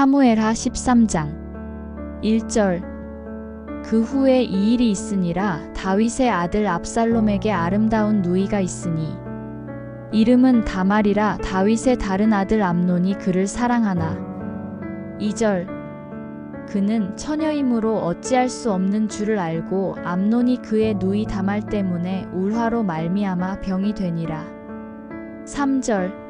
사무엘하 13장 1절. 그 후에 이 일이 있으니라 다윗의 아들 압살롬에게 아름다운 누이가 있으니 이름은 다말이라 다윗의 다른 아들 암논이 그를 사랑하나. 2절. 그는 처녀이므로 어찌할 수 없는 줄을 알고 암논이 그의 누이 다말 때문에 울화로 말미암아 병이 되니라. 3절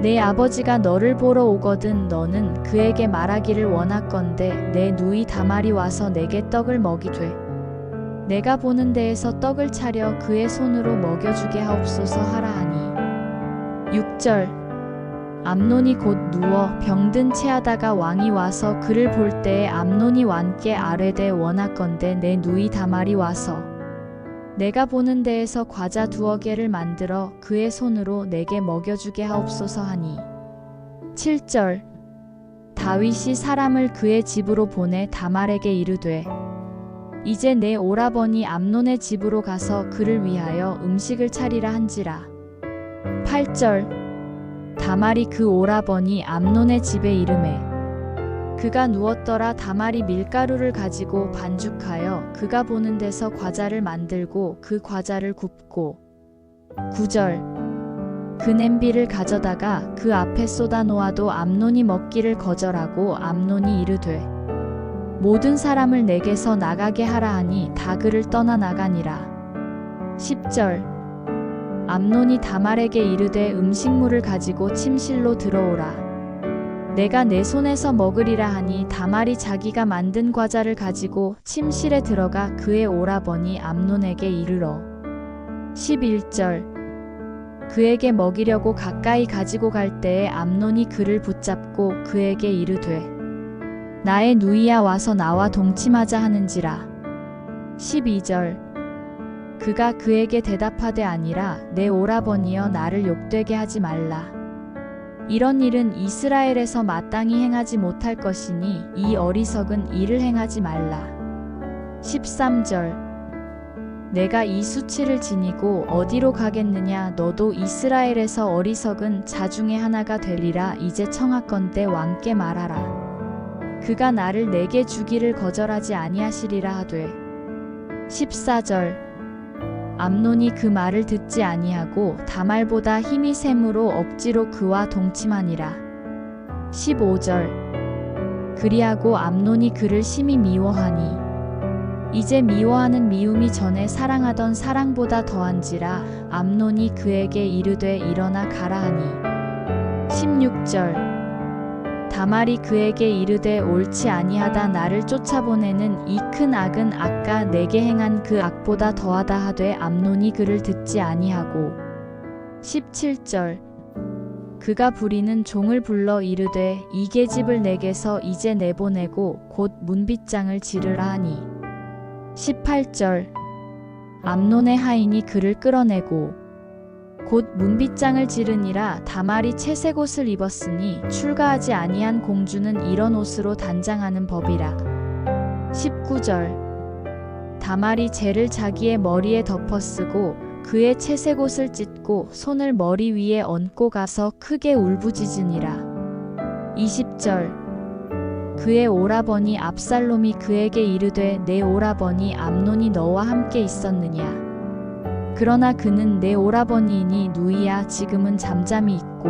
내 아버지가 너를 보러 오거든 너는 그에게 말하기를 원하건대 내 누이 다말이 와서 내게 떡을 먹이되 내가 보는 데에서 떡을 차려 그의 손으로 먹여주게 하옵소서 하라 하니. 6절. 암논이 곧 누워 병든 채하다가 왕이 와서 그를 볼 때에 암논이 왕께 아뢰되 원하건대 내 누이 다말이 와서 내가 보는 데에서 과자 두어 개를 만들어 그의 손으로 내게 먹여주게 하옵소서 하니. 7절. 다윗이 사람을 그의 집으로 보내 다말에게 이르되 이제 내 오라버니 암논의 집으로 가서 그를 위하여 음식을 차리라 한지라. 8절. 다말이 그 오라버니 암논의 집에 이름에 그가 누웠더라 다말이 밀가루를 가지고 반죽하여 그가 보는 데서 과자를 만들고 그 과자를 굽고. 9절. 그 냄비를 가져다가 그 앞에 쏟아 놓아도 암논이 먹기를 거절하고 암논이 이르되 모든 사람을 내게서 나가게 하라 하니 다 그를 떠나 나가니라. 10절. 암논이 다말에게 이르되 음식물을 가지고 침실로 들어오라 내가 내 손에서 먹으리라 하니 다말이 자기가 만든 과자를 가지고 침실에 들어가 그의 오라버니 암논에게 이르러. 11절. 그에게 먹이려고 가까이 가지고 갈 때에 암논이 그를 붙잡고 그에게 이르되 나의 누이야 와서 나와 동침하자 하는지라. 12절. 그가 그에게 대답하되 아니라 내 오라버니여 나를 욕되게 하지 말라 이런 일은 이스라엘에서 마땅히 행하지 못할 것이니 이 어리석은 일을 행하지 말라. 13절 내가 이 수치를 지니고 어디로 가겠느냐 너도 이스라엘에서 어리석은 자 중에 하나가 되리라 이제 청하건대 왕께 말하라. 그가 나를 내게 주기를 거절하지 아니하시리라 하되 14절 암논이 그 말을 듣지 아니하고 다말보다 힘이 샘으로 억지로 그와 동침하니라. 15절. 그리하고 암논이 그를 심히 미워하니 이제 미워하는 미움이 전에 사랑하던 사랑보다 더한지라 암논이 그에게 이르되 일어나 가라 하니. 16절 다말이 그에게 이르되 옳지 아니하다 나를 쫓아보내는 이 큰 악은 아까 내게 행한 그 악보다 더하다 하되 암논이 그를 듣지 아니하고. 17절. 그가 부리는 종을 불러 이르되 이 계집을 내게서 이제 내보내고 곧 문빗장을 지르라 하니. 18절. 암논의 하인이 그를 끌어내고 곧 문빗장을 지르니라 다말이 채색 옷을 입었으니 출가하지 아니한 공주는 이런 옷으로 단장하는 법이라. 19절 다말이 재를 자기의 머리에 덮어 쓰고 그의 채색 옷을 찢고 손을 머리 위에 얹고 가서 크게 울부짖으니라. 20절 그의 오라버니 압살롬이 그에게 이르되 내 오라버니 암논이 너와 함께 있었느냐. 그러나 그는 내 오라버니이니 누이야 지금은 잠잠히 있고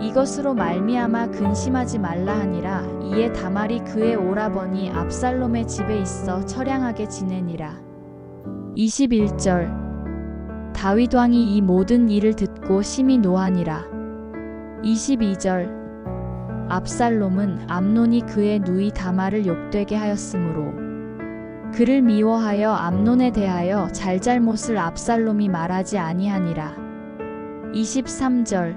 이것으로 말미암아 근심하지 말라 하니라. 이에 다말이 그의 오라버니 압살롬의 집에 있어 처량하게 지내니라. 21절. 다윗 왕이 이 모든 일을 듣고 심히 노하니라. 22절. 압살롬은 암논이 그의 누이 다말을 욕되게 하였으므로 그를 미워하여 암논에 대하여 잘잘못을 압살롬이 말하지 아니하니라. 23절.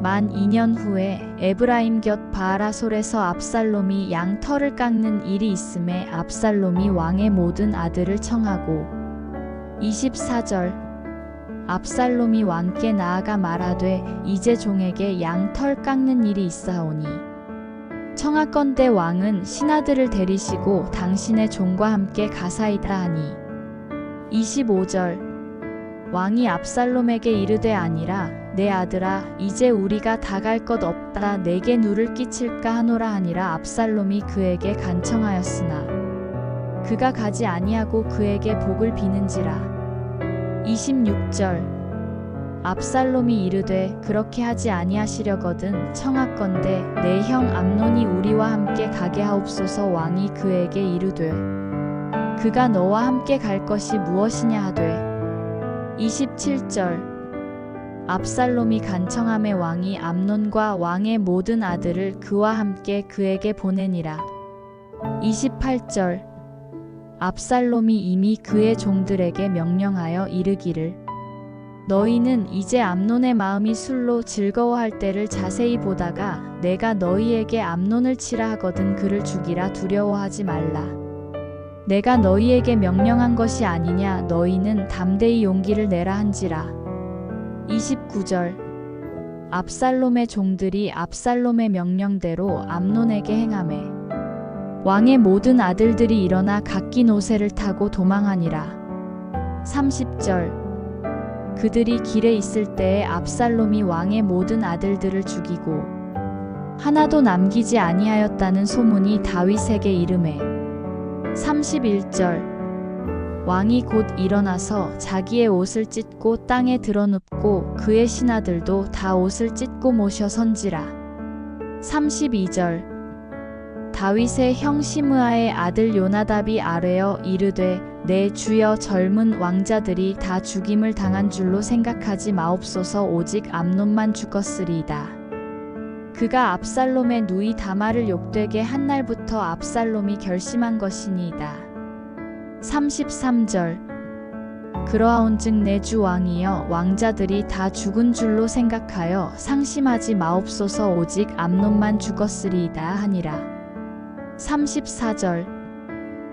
만 2년 후에 에브라임 곁 바라솔에서 압살롬이 양 털을 깎는 일이 있음에 압살롬이 왕의 모든 아들을 청하고. 24절. 압살롬이 왕께 나아가 말하되 이제 종에게 양털 깎는 일이 있사오니 청하건대 왕은 신하들을 데리시고 당신의 종과 함께 가사이다 하니. 25절. 왕이 압살롬에게 이르되 아니라 내 아들아 이제 우리가 다 갈 것 없다. 내게 누를 끼칠까 하노라 하니라 압살롬이 그에게 간청하였으나. 그가 가지 아니하고 그에게 복을 비는지라. 26절 압살롬이 이르되 그렇게 하지 아니하시려거든 청하건대 내 형 암논이 우리와 함께 가게 하옵소서 왕이 그에게 이르되 그가 너와 함께 갈 것이 무엇이냐 하되 27절. 압살롬이 간청함에 왕이 암논과 왕의 모든 아들을 그와 함께 그에게 보내니라. 28절. 압살롬이 이미 그의 종들에게 명령하여 이르기를 너희는 이제 암논의 마음이 술로 즐거워할 때를 자세히 보다가 내가 너희에게 암논을 치라 하거든 그를 죽이라 두려워하지 말라. 내가 너희에게 명령한 것이 아니냐 너희는 담대히 용기를 내라 한지라. 29절 압살롬의 종들이 압살롬의 명령대로 암논에게 행하매 왕의 모든 아들들이 일어나 각기 노새를 타고 도망하니라. 30절 그들이 길에 있을 때에 압살롬이 왕의 모든 아들들을 죽이고 하나도 남기지 아니하였다는 소문이 다윗에게 이름해. 31절. 왕이 곧 일어나서 자기의 옷을 찢고 땅에 드러눕고 그의 신하들도 다 옷을 찢고 모셔 선지라. 32절. 다윗의 형 시므아의 아들 요나답이 아뢰어 이르되 내 주여 젊은 왕자들이 다 죽임을 당한 줄로 생각하지 마옵소서 오직 암논만 죽었으리이다. 그가 압살롬의 누이 다말을 욕되게 한 날부터 압살롬이 결심한 것이니이다. 33절 그러하온즉 내 주 왕이여 왕자들이 다 죽은 줄로 생각하여 상심하지 마옵소서 오직 암논만 죽었으리이다 하니라. 34절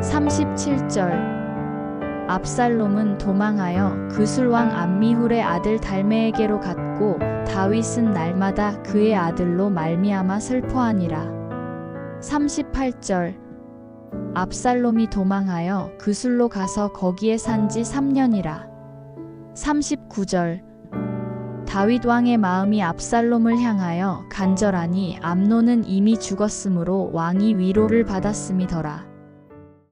37절 압살롬은 도망하여 그술왕 암미훌의 아들 달메에게로 갔고 다윗은 날마다 그의 아들로 말미암아 슬퍼하니라. 38절 압살롬이 도망하여 그술로 가서 거기에 산 지 3년이라. 39절 다윗 왕의 마음이 압살롬을 향하여 간절하니 암논은 이미 죽었으므로 왕이 위로를 받았음이더라.